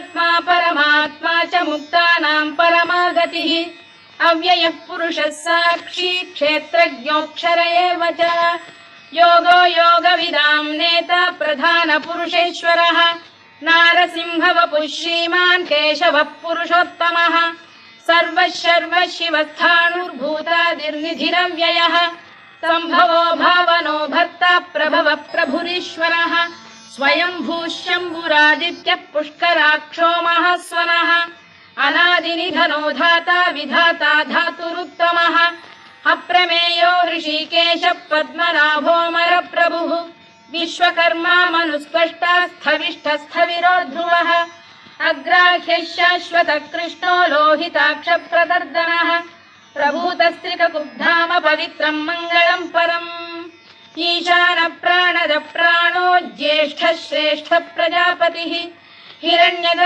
परमात्मा च मुक्तानां परमा गतिः अव्ययः पुरुषः साक्षी क्षेत्रज्ञोऽक्षर एव च। योगो योगविदां नेता प्रधानपुरुषेश्वरः नारसिंहवपुः श्रीमान् केशवः पुरुषोत्तमः। सर्वः शर्व शिवस्थाणुर्भूतादिर्निधिरव्ययः सम्भवो भावनो भर्ता प्रभवः प्रभुरीश्वरः शम्भुरादित्यः पुष्कराक्षो महास्वनः अनादिनिधनो धाता विधाता धातुरुत्तमः अप्रमेयो ऋषिकेश पद्मनाभोमरप्रभुः विश्वकर्मा मनुस्पष्टा स्थविष्ठस्थविरो ध्रुवः अग्राह्यः शाश्वत कृष्णो लोहिताक्षप्रदर्दनः प्रभूतस्त्रिककुब्धाम पवित्रम् मङ्गलम् परम् ईशान प्राणो ज्येष्ठ श्रेष्ठ प्रजापति हिरण्यद